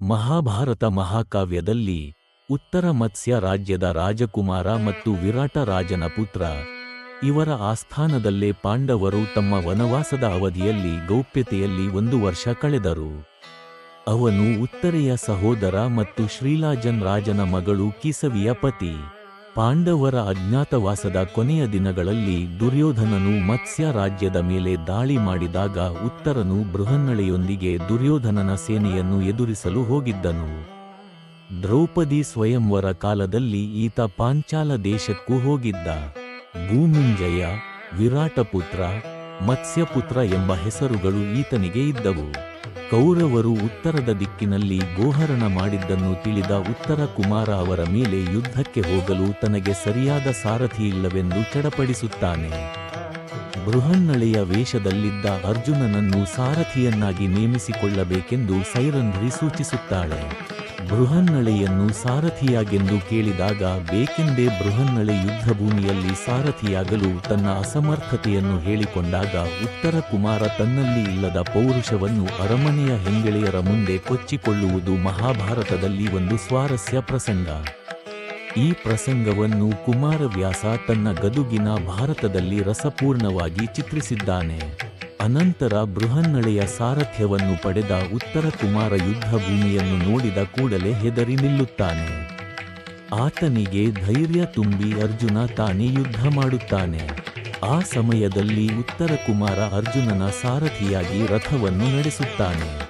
ಮಹಾಭಾರತ ಮಹಾಕಾವ್ಯದಲ್ಲಿ ಉತ್ತರ ಮತ್ಸ್ಯ ರಾಜ್ಯದ ರಾಜಕುಮಾರ ಮತ್ತು ವಿರಾಟ ರಾಜನ ಪುತ್ರ. ಇವರ ಆಸ್ಥಾನದಲ್ಲೇ ಪಾಂಡವರು ತಮ್ಮ ವನವಾಸದ ಅವಧಿಯಲ್ಲಿ ಗೌಪ್ಯತೆಯಲ್ಲಿ ಒಂದು ವರ್ಷ ಕಳೆದರು. ಅವನು ಉತ್ತರೆಯ ಸಹೋದರ ಮತ್ತು ಶ್ರೀಲಾಜನ್ ರಾಜನ ಮಗಳು ಕಿಸವಿಯ ಪತಿ. ಪಾಂಡವರ ಅಜ್ಞಾತವಾಸದ ಕೊನೆಯ ದಿನಗಳಲ್ಲಿ ದುರ್ಯೋಧನನು ಮತ್ಸ್ಯ ರಾಜ್ಯದ ಮೇಲೆ ದಾಳಿ ಮಾಡಿದಾಗ ಉತ್ತರನು ಬೃಹನ್ನಳೆಯೊಂದಿಗೆ ದುರ್ಯೋಧನನ ಸೇನೆಯನ್ನು ಎದುರಿಸಲು ಹೋಗಿದ್ದನು. ದ್ರೌಪದಿ ಸ್ವಯಂವರ ಕಾಲದಲ್ಲಿ ಈತ ಪಾಂಚಾಲ ದೇಶಕ್ಕೂ ಹೋಗಿದ್ದ. ಭೂಮಿಂಜಯ, ವಿರಾಟಪುತ್ರ, ಮತ್ಸ್ಯಪುತ್ರ ಎಂಬ ಹೆಸರುಗಳು ಈತನಿಗೆ ಇದ್ದವು. ಕೌರವರು ಉತ್ತರದ ದಿಕ್ಕಿನಲ್ಲಿ ಗೋಹರಣ ಮಾಡಿದ್ದನ್ನು ತಿಳಿದ ಉತ್ತರ ಕುಮಾರ ಅವರ ಮೇಲೆ ಯುದ್ಧಕ್ಕೆ ಹೋಗಲು ತನಗೆ ಸರಿಯಾದ ಸಾರಥಿಯಿಲ್ಲವೆಂದು ಚಡಪಡಿಸುತ್ತಾನೆ ಬೃಹನ್ನಳೆಯ ವೇಷದಲ್ಲಿದ್ದ ಅರ್ಜುನನನ್ನು ಸಾರಥಿಯನ್ನಾಗಿ ನೇಮಿಸಿಕೊಳ್ಳಬೇಕೆಂದು ಸೈರಂಧ್ರಿ ಸೂಚಿಸುತ್ತಾಳೆ. ಬೃಹನ್ನಳೆಯನ್ನು ಸಾರಥಿಯಾಗೆಂದು ಕೇಳಿದಾಗ ಬೇಕೆಂದೇ ಬೃಹನ್ನಳೆ ಯುದ್ಧಭೂಮಿಯಲ್ಲಿ ಸಾರಥಿಯಾಗಲು ತನ್ನ ಅಸಮರ್ಥತೆಯನ್ನು ಹೇಳಿಕೊಂಡಾಗ ಉತ್ತರ ಕುಮಾರ ತನ್ನಲ್ಲಿ ಇಲ್ಲದ ಪೌರುಷವನ್ನು ಅರಮನೆಯ ಹೆಂಗೆಳೆಯರ ಮುಂದೆ ಕೊಚ್ಚಿಕೊಳ್ಳುವುದು ಮಹಾಭಾರತದಲ್ಲಿ ಒಂದು ಸ್ವಾರಸ್ಯ ಪ್ರಸಂಗ. ಈ ಪ್ರಸಂಗವನ್ನು ಕುಮಾರವ್ಯಾಸ ತನ್ನ ಗದುಗಿನ ಭಾರತದಲ್ಲಿ ರಸಪೂರ್ಣವಾಗಿ ಚಿತ್ರಿಸಿದ್ದಾನೆ. ಅನಂತರ ಬೃಹನ್ನಳೆಯ ಸಾರಥ್ಯವನ್ನು ಪಡೆದ ಉತ್ತರ ಕುಮಾರ ಯುದ್ಧ ಭೂಮಿಯನ್ನು ನೋಡಿದ ಕೂಡಲೇ ಹೆದರಿ ನಿಲ್ಲುತ್ತಾನೆ. ಆತನಿಗೆ ಧೈರ್ಯ ತುಂಬಿ ಅರ್ಜುನ ತಾನೇ ಯುದ್ಧ ಮಾಡುತ್ತಾನೆ. ಆ ಸಮಯದಲ್ಲಿ ಉತ್ತರ ಕುಮಾರ ಅರ್ಜುನನ ಸಾರಥಿಯಾಗಿ ರಥವನ್ನು ನಡೆಸುತ್ತಾನೆ.